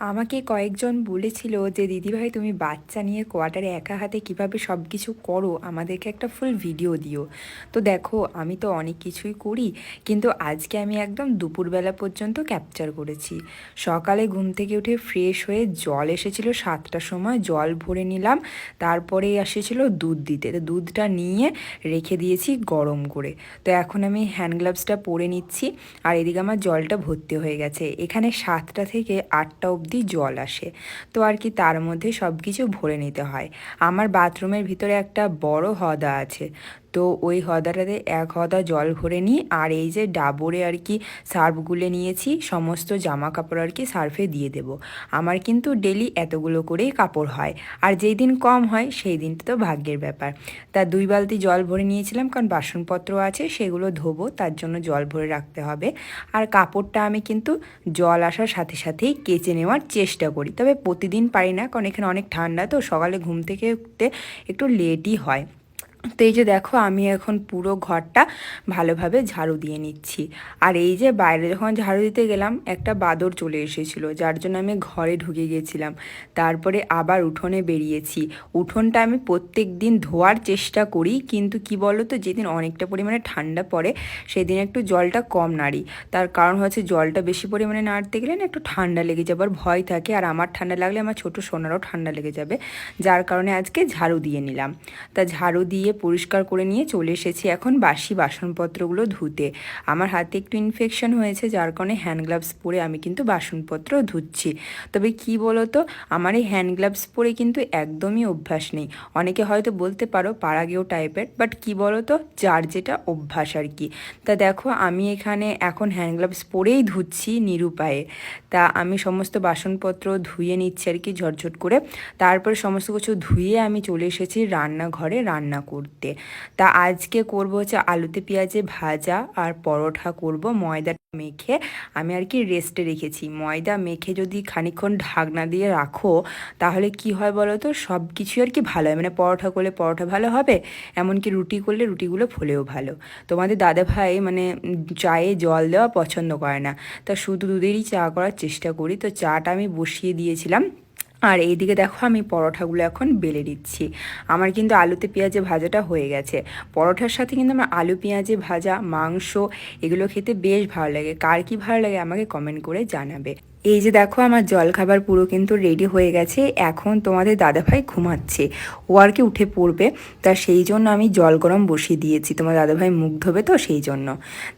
আমাকে কয়েকজন বলেছিল যে, দিদিভাই, তুমি বাচ্চা নিয়ে কোয়ার্টারে একা হাতে কীভাবে সব কিছু করো? আমাদেরকে একটা ফুল ভিডিও দিও। তো দেখো, আমি তো অনেক কিছুই করি, কিন্তু আজকে আমি একদম দুপুরবেলা পর্যন্ত ক্যাপচার করেছি। সকালে ঘুম থেকে উঠে ফ্রেশ হয়ে জল এসেছিল সাতটার সময়, জল ভরে নিলাম, তারপরে এসেছিল দুধ দিতে। তো দুধটা নিয়ে রেখে দিয়েছি গরম করে। তো এখন আমি হ্যান্ড গ্লাভসটা পরে নিচ্ছি, আর এদিকে আমার জলটা ভর্তি হয়ে গেছে। এখানে সাতটা থেকে আটটা অবধি জল আসে। তো আর কি তার মধ্যে সব কিছু ভরে নিতে হয়। আমার বাথরুমের ভিতরে একটা বড় হদা আছে। তো ওই হদাটাতে এক হদা জল ভরে নিই আর এই যে ডাবরে আর কি সার্ফ গুলে নিয়েছি, সমস্ত জামা কাপড় আর কি সার্ফে দিয়ে দেব। আমার কিন্তু ডেলি এতগুলো করেই কাপড় হয়। আর যেই দিন কম হয়, সেই দিনটা তো ভাগ্যের ব্যাপার। তা দুই বালতি জল ভরে নিয়েছিলাম কারণ বাসনপত্র আছে, সেগুলো ধোবো, তার জন্য জল ভরে রাখতে হবে। আর কাপড়টা আমি কিন্তু জল আসার সাথে সাথেই কেচে নেওয়ার চেষ্টা করি। তবে প্রতিদিন পারি না, কারণ এখানে অনেক ঠান্ডা, তো সকালে ঘুম থেকে উঠতে একটু লেটই হয়। তো এই যে দেখো, আমি এখন পুরো ঘরটা ভালোভাবে ঝাড়ু দিয়ে নিচ্ছি। আর এই যে বাইরে যখন ঝাড়ু দিতে গেলাম, একটা বাদর চলে এসেছিল, যার জন্য আমি ঘরে ঢুকে গিয়েছিলাম তারপরে আবার উঠোনে বেরিয়েছি। উঠোনটা আমি প্রত্যেক দিন ধোয়ার চেষ্টা করি, কিন্তু কি বলো তো যেদিন অনেকটা পরিমাণে ঠান্ডা পড়ে, সেদিন একটু জলটা কম নাড়ি। তার কারণ হচ্ছে জলটা বেশি পরিমাণে নাড়তে গেলে না একটু ঠান্ডা লেগে যাবার ভয় থাকে, আর আমার ঠান্ডা লাগলে আমার ছোটো সোনারও ঠান্ডা লেগে যাবে। যার কারণে আজকে ঝাড়ু দিয়ে নিলাম। তা ঝাড়ু দিয়ে পরিষ্কার করে নিয়ে চলে এসেছি এখন বাসি বাসনপত্রগুলো ধুতে। আমার হাতে একটু ইনফেকশন হয়েছে, যার কারণে হ্যান্ড গ্লাভস পরে আমি কিন্তু বাসনপত্র ধুচ্ছি। তবে কি বলো তো আমার এই হ্যান্ড গ্লাভস পরে কিন্তু একদমই অভ্যাস নেই। অনেকে হয়তো বলতে পারো পাড়াগেও টাইপের বাট কি বলো তো যার যেটা অভ্যাস আর কি। তা দেখো, আমি এখানে এখন হ্যান্ড গ্লাভস পরেই ধুচ্ছি নিরুপায়ে। তা আমি সমস্ত বাসনপত্র ধুয়ে নিচ্ছি আর কি ঝটঝট করে। তারপরে সমস্ত কিছু ধুয়ে আমি চলে এসেছি রান্নাঘরে রান্না করতে। তা আজকে করব হচ্ছে আলুতে পেঁয়াজে ভাজা আর পরোটা করব, ময়দা মেখে। আমি আর কি রেস্টে রেখেছি। ময়দা মেখে যদি খানিক্ষণ ঢাকনা দিয়ে রাখো, তাহলে কি হয় বলো তো? সব কিছুই আর কি ভালো হয়। মানে পরোটা করলে পরোটা ভালো হবে, এমনকি রুটি করলে রুটিগুলো ফোলেও ভালো। তোমাদের দাদা ভাই মানে চায়ে জল দেওয়া পছন্দ করে না। তা শুধু দুধেরই চা করার চেষ্টা করি। তো চাটা আমি বসিয়ে দিয়েছিলাম। আর এইদিকে দেখো আমি পরোঠাগুলো এখন বেলে দিচ্ছি আমার কিন্তু আলুতে পেঁয়াজে ভাজাটা হয়ে গেছে। পরোঠার সাথে কিন্তু আমার আলু, পেঁয়াজে ভাজা, মাংস, এগুলো খেতে বেশ ভালো লাগে। কার কি ভালো লাগে আমাকে কমেন্ট করে জানাবে। এই যে দেখো আমার জলখাবার পুরো কিন্তু রেডি হয়ে গেছে। এখন তোমাদের দাদাভাই ঘুমাচ্ছে। ও আর কি উঠে পড়বে। তা সেই জন্য আমি জল গরম বসিয়ে দিয়েছি। তোমার দাদাভাই মুখ ধোবে তো সেই জন্য।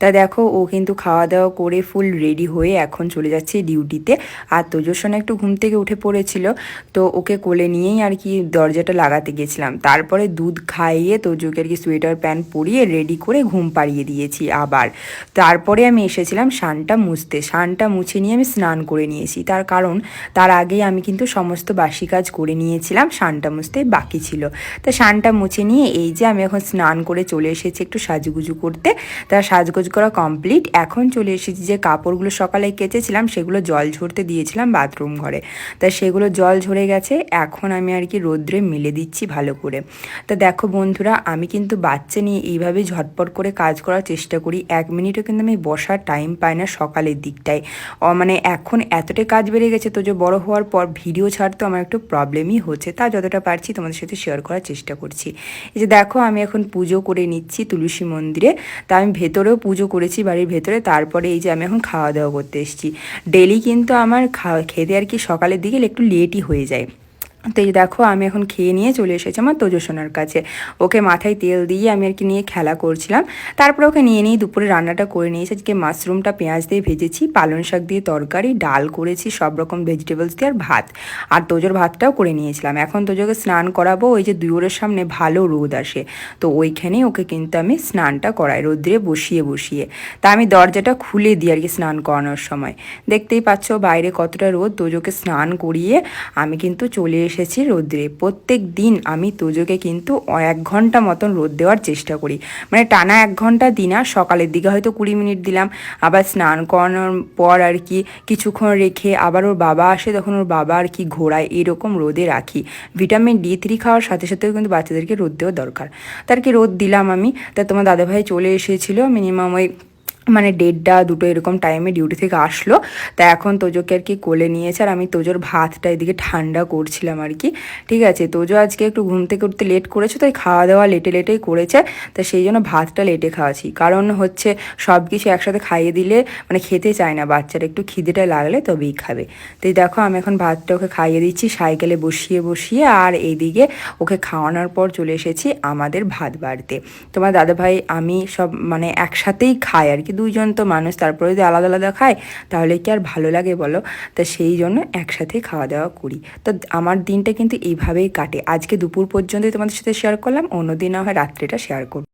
তা দেখো ও কিন্তু খাওয়া দাওয়া করে ফুল রেডি হয়ে এখন চলে যাচ্ছে ডিউটিতে আর তোজোর তোজস্বনা একটু ঘুম থেকে উঠে পড়েছিল। তো ওকে কোলে নিয়েই আর কি দরজাটা লাগাতে গেছিলাম। তারপরে দুধ খাইয়ে তোজোকে আর কি সোয়েটার প্যান্ট পরিয়ে রেডি করে ঘুম পাড়িয়ে দিয়েছি আবার। তারপরে আমি এসেছিলাম শানটা মুছতে। শানটা মুছে নিয়ে আমি স্নান করে নিয়েছি। তার কারণ, তার আগেই আমি কিন্তু সমস্ত বাসি কাজ করে নিয়েছিলাম, শানটা মুছতে বাকি ছিল। তা শানটা মুছে নিয়ে এই যে আমি এখন স্নান করে চলে এসেছি একটু সাজুগুজু করতে, তা সাজগোজ করা কমপ্লিট এখন চলে এসেছি যে কাপড়গুলো সকালে কেচেছিলাম, সেগুলো জল ঝরতে দিয়েছিলাম বাথরুম ঘরে। তা সেগুলো জল ঝরে গেছে, এখন আমি আর কি রোদ্রে মেলে দিচ্ছি ভালো করে। তা দেখো বন্ধুরা, আমি কিন্তু বাচ্চা নিয়ে এইভাবে ঝটপট করে কাজ করার চেষ্টা করি। এক মিনিটও কিন্তু আমি বসার টাইম পাই না সকালের দিকটায়। মানে এখন এতটাই কাজ বেড়ে গেছে তো যে বড় হওয়ার পর ভিডিও ছাড়তে আমার একটু প্রবলেমই হচ্ছে। তা যতটা পারছি তোমাদের সাথে শেয়ার করার চেষ্টা করছি। এই যে দেখো, আমি এখন পুজো করে নিচ্ছি তুলসী মন্দিরে। তা আমি ভেতরেও পুজো করেছি বাড়ির ভেতরে, তারপরে এই যে আমি এখন খাওয়া দাওয়া করতে এসেছি। ডেলি কিন্তু আমার খেতে আর কি সকালের দিকে একটু লেটই হয়ে যায়। তো এই দেখো, আমি এখন খেয়ে নিয়ে চলে এসেছি আমার তোজসোনার কাছে। ওকে মাথায় তেল দিয়ে আমি আর কি নিয়ে খেলা করছিলাম। তারপরে ওকে নিয়ে নিয়ে দুপুরে রান্নাটা করে নিয়েছি আজকে মাশরুমটা পেঁয়াজ দিয়ে ভেজেছি, পালং শাক দিয়ে তরকারি, ডাল করেছি, সব রকম ভেজিটেবলস দিয়ে আর ভাত। আর তোজোর ভাতটাও করে নিয়েছিলাম। এখন তোজোকে স্নান করাবো, ওই যে দুয়োরের সামনে ভালো রোদ আসে। তো ওইখানেই ওকে কিন্তু আমি স্নানটা করাই, রোদ্রে বসিয়ে বসিয়ে। তা আমি দরজাটা খুলে দিই আর কি স্নান করানোর সময়। দেখতেই পাচ্ছ বাইরে কতটা রোদ, তোজোকে স্নান করিয়ে আমি কিন্তু চলে এসেছি রোদ্রে। প্রত্যেক দিন আমি তোজোকে কিন্তু এক ঘণ্টা মতন রোদ দেওয়ার চেষ্টা করি। মানে টানা এক ঘণ্টা দিন আর সকালের দিকে হয়তো কুড়ি মিনিট দিলাম, আবার স্নান করানোর পর আর কি কিছুক্ষণ রেখে আবার ওর বাবা আসে, তখন ওর বাবা আর কি ঘোড়ায় এরকম রোদে রাখি। ভিটামিন ডি থ্রি খাওয়ার সাথে সাথেও কিন্তু বাচ্চাদেরকে রোদ দেওয়া দরকার। তার কি রোদ দিলাম আমি, তা তোমার দাদাভাই চলে এসেছিল মিনিমাম ওই মানে দেড়টা, দুটো এরকম টাইমে ডিউটি থেকে আসলো। তা এখন তোজোকে আর কি কোলে নিয়েছে আর আমি তোজোর ভাতটা এদিকে ঠান্ডা করছিলাম আর কি। ঠিক আছে, তোজো আজকে একটু ঘুম থেকে উঠতে লেট করেছে, তাই খাওয়া দাওয়া লেটে লেটেই করেছে। তা সেই জন্য ভাতটা লেটে খাওয়াছি কারণ হচ্ছে সব কিছু একসাথে খাইয়ে দিলে মানে খেতে চায় না বাচ্চারা, একটু খিদেটা লাগলে তবেই খাবে। তো এই দেখো আমি এখন ভাতটা ওকে খাইয়ে দিচ্ছি, সাইকেলে বসিয়ে বসিয়ে আর এইদিকে ওকে খাওয়ানোর পর চলে এসেছি আমাদের ভাত বাড়তে। তোমার দাদাভাই, আমি সব মানে একসাথেই খাই আর কি দুইজন তো মানুষ, তারপরে যদি আলাদা আলাদা খায়, তাহলে কি আর ভালো লাগে বলো? তা সেই জন্য একসাথে খাওয়া দাওয়া করি। তো আমার দিনটা কিন্তু এইভাবেই কাটে। আজকে দুপুর পর্যন্তই তোমাদের সাথে শেয়ার করলাম, অন্যদিন না হয় রাত্রিটা শেয়ার করব।